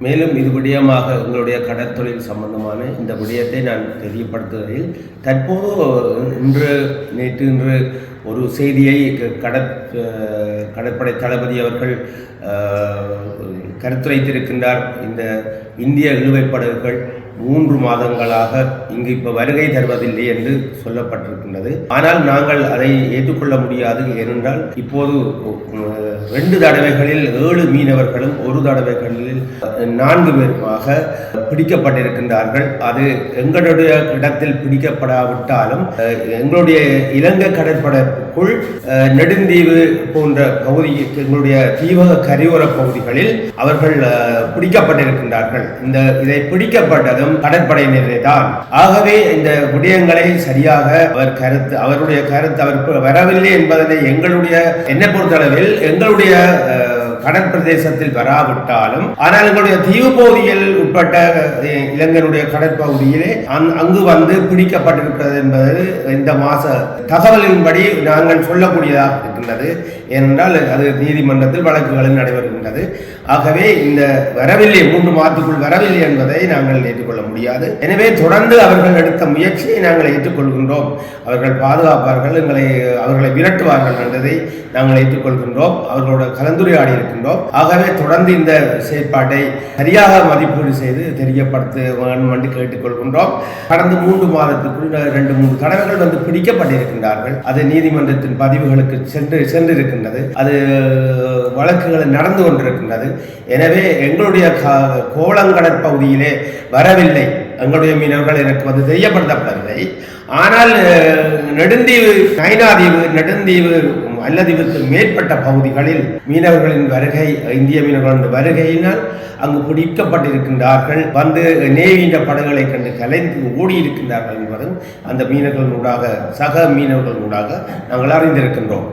மேலும் இது விடயமாக உங்களுடைய கடற்தொழில் சம்பந்தமான இந்த விடயத்தை நான் தெரியப்படுத்துவதில் தற்போது இன்று நேற்று இன்று ஒரு செய்தியை க- கடற் கடற்படை தளபதி அவர்கள் கருத்துரைத்திருக்கின்றார். இந்த இந்திய இழுவைப்படகுகள் மூன்று மாதங்களாக இங்கு இப்போ வருகை தருவதில்லை என்று சொல்லப்பட்டிருக்கின்றது. ஆனால் நாங்கள் அதை ஏற்றுக்கொள்ள முடியாது ஏனென்றால் இப்போது ரெண்டு தடவைகளில் ஏழு மீனவர்களும் ஒரு தடவைகளில் நான்கு பேருமாக பிடிக்கப்பட்டிருக்கின்றார்கள். அது எங்களுடைய இடத்தில் பிடிக்கப்படாவிட்டாலும் எங்களுடைய இலங்கை கடற்படைக்குள் நெடுந்தீவு போன்ற பகுதி எங்களுடைய தீவக கரையோர பகுதிகளில் அவர்கள் பிடிக்கப்பட்டிருக்கின்றார்கள். இந்த இதை பிடிக்கப்பட்டதும் கடற்படையினரே தான். ஆகவே இந்த விடயங்களை சரியாக அவர் கருத்து அவருடைய கருத்து அவர் வரவில்லை என்பதனை எங்களுடைய என்னை பொறுத்தளவில் எங்களுடைய கடற்பிரதேசத்தில் வராவிட்டாலும் ஆனால் எங்களுடைய தீவு பகுதியில் உட்பட்ட இளைஞருடைய கடற்பகுதியிலே அங்கு வந்து பிடிக்கப்பட்டிருக்கிறது என்பது இந்த மாச தகவலின்படி நாங்கள் சொல்லக்கூடியதாக இருக்கின்றது. ஏனென்றால் அது நீதிமன்றத்தில் வழக்குகளில் நடைபெறுகின்றது. ஆகவே இந்த வரவில்லை மூன்று மாதத்துக்குள் வரவில்லை என்பதை நாங்கள் ஏற்றுக்கொள்ள முடியாது. எனவே தொடர்ந்து அவர்கள் எடுத்த முயற்சியை நாங்கள் ஏற்றுக்கொள்கின்றோம். அவர்கள் பாதுகாப்பார்கள் எங்களை அவர்களை விரட்டுவார்கள் என்பதை நாங்கள் ஏற்றுக்கொள்கின்றோம். அவர்களோட கலந்துரையாடி இருக்கின்றோம் ஆகவே தொடர்ந்து இந்த செயற்பாட்டை சரியாக மதிப்பீடு செய்து தெரியப்படுத்த வேண்டும் என்று கேட்டுக்கொள்கின்றோம். கடந்த மூன்று மாதத்துக்குள் ரெண்டு மூன்று தடவைகள் வந்து பிடிக்கப்பட்டிருக்கின்றார்கள். அது நீதிமன்றத்தின் பதிவுகளுக்கு சென்று சென்றிருக்கின்றது. அது வழக்குகள் நடந்து கொண்டிருக்கின்றது. எனவே எங்களுடைய கோலங்கடற் பகுதியிலே வரவில்லை. எங்களுடைய மீனவர்கள் எனக்கு வந்து தெரியப்படுத்தப்படவில்லை. ஆனால் நெடுந்தீவு நைனாதீவு நெடுந்தீவு அல்லதீவுக்கு மேற்பட்ட பகுதிகளில் மீனவர்களின் வருகை இந்திய மீனவர்களின் வருகையினால் அங்கு பிடிக்கப்பட்டிருக்கின்றார்கள். வந்து நேவியின் படகுகளை கண்டு கலைந்து ஓடியிருக்கின்றார்கள் என்பதும் அந்த மீனவர்களூடாக சக மீனவர்களூடாக நாங்கள் அறிந்திருக்கின்றோம்.